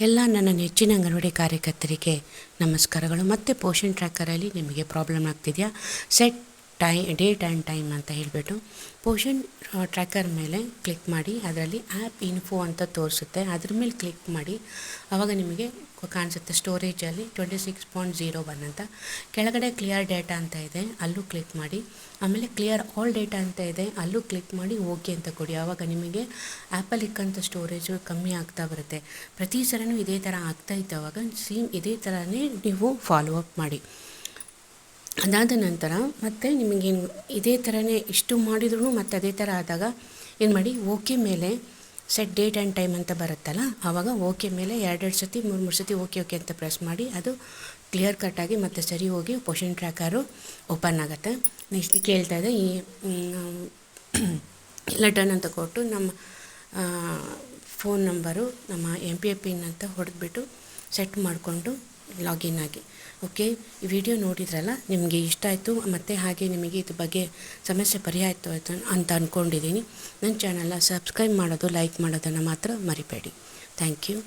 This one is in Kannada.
ಎಲ್ಲ ನನ್ನ ನೆಚ್ಚಿನ ಅಂಗನವಾಡಿ ಕಾರ್ಯಕರ್ತರಿಗೆ ನಮಸ್ಕಾರಗಳು. ಮತ್ತು ಪೋಷನ್ ಟ್ರ್ಯಾಕರಲ್ಲಿ ನಿಮಗೆ ಪ್ರಾಬ್ಲಮ್ ಆಗ್ತಿದೆಯಾ? ಸೆಟ್ ಟೈ ಡೇಟ್ ಆ್ಯಂಡ್ ಟೈಮ್ ಅಂತ ಹೇಳಿಬಿಟ್ಟು ಪೋಷನ್ ಟ್ರ್ಯಾಕರ್ ಮೇಲೆ ಕ್ಲಿಕ್ ಮಾಡಿ, ಅದರಲ್ಲಿ ಆ್ಯಪ್ ಇನ್ಫೋ ಅಂತ ತೋರಿಸುತ್ತೆ. ಅದ್ರ ಮೇಲೆ ಕ್ಲಿಕ್ ಮಾಡಿ ಆವಾಗ ನಿಮಗೆ ಕಾಣಿಸುತ್ತೆ ಸ್ಟೋರೇಜಲ್ಲಿ twenty six point zero one ಅಂತ. ಕೆಳಗಡೆ ಕ್ಲಿಯರ್ ಡೇಟಾ ಅಂತ ಇದೆ, ಅಲ್ಲೂ ಕ್ಲಿಕ್ ಮಾಡಿ. ಆಮೇಲೆ ಕ್ಲಿಯರ್ ಆಲ್ ಡೇಟಾ ಅಂತ ಇದೆ, ಅಲ್ಲೂ ಕ್ಲಿಕ್ ಮಾಡಿ, ಓಕೆ ಅಂತ ಕೊಡಿ. ಆವಾಗ ನಿಮಗೆ ಆ್ಯಪಲ್ಲಿ ಇಕ್ಕಂಥ ಸ್ಟೋರೇಜು ಕಮ್ಮಿ ಆಗ್ತಾ ಬರುತ್ತೆ. ಪ್ರತಿ ಸಲನೂ ಇದೇ ಥರ ಆಗ್ತಾ ಇತ್ತು ಆವಾಗ ಸೇಮ್ ಇದೇ ಥರನೇ ನೀವು ಫಾಲೋ ಅಪ್ ಮಾಡಿ. ಅದಾದ ನಂತರ ಮತ್ತೆ ನಿಮಗೇನು ಇದೇ ಥರನೇ ಇಷ್ಟು ಮಾಡಿದ್ರೂ ಮತ್ತೆ ಅದೇ ಥರ ಆದಾಗ ಏನು ಮಾಡಿ, ಓಕೆ ಮೇಲೆ ಸೆಟ್ ಡೇಟ್ ಆ್ಯಂಡ್ ಟೈಮ್ ಅಂತ ಬರುತ್ತಲ್ಲ, ಆವಾಗ ಓಕೆ ಮೇಲೆ ಎರಡೆರಡು ಸತಿ, ಮೂರು ಮೂರು ಸತಿ ಓಕೆ ಓಕೆ ಅಂತ ಪ್ರೆಸ್ ಮಾಡಿ ಅದು ಕ್ಲಿಯರ್ ಕಟ್ಟಾಗಿ ಮತ್ತೆ ಸರಿ ಹೋಗಿ ಪೋಷನ್ ಟ್ರ್ಯಾಕರು ಓಪನ್ ಆಗುತ್ತೆ. ನೆಕ್ಸ್ಟ್ ಕೇಳ್ತಾ ಇದೆ, ಈ ಲೆಟರ್ನ ಅಂತ ಕೊಟ್ಟು ನಮ್ಮ ಫೋನ್ ನಂಬರು ನಮ್ಮ ಎಂ ಪಿ ಎ ಪಿನ್ ಅಂತ ಹೊಡೆದ್ಬಿಟ್ಟು ಸೆಟ್ ಮಾಡಿಕೊಂಡು ಲಾಗಿನ್ ಆಗಿ. ಓಕೆ ಈ ವಿಡಿಯೋ ನೋಡಿದ್ರಲ್ಲ, ನಿಮಗೆ ಇಷ್ಟ ಆಯಿತು, ಮತ್ತು ಹಾಗೆ ನಿಮಗೆ ಇದ್ರ ಬಗ್ಗೆ ಸಮಸ್ಯೆ ಪರಿಹಾರ ಆಯಿತು ಅಂತ ಅಂದ್ಕೊಂಡಿದ್ದೀನಿ ನನ್ನ ಚಾನಲ್ನ ಸಬ್ಸ್ಕ್ರೈಬ್ ಮಾಡೋದು ಲೈಕ್ ಮಾಡೋದನ್ನು ಮಾತ್ರ ಮರಿಬೇಡಿ. Thank you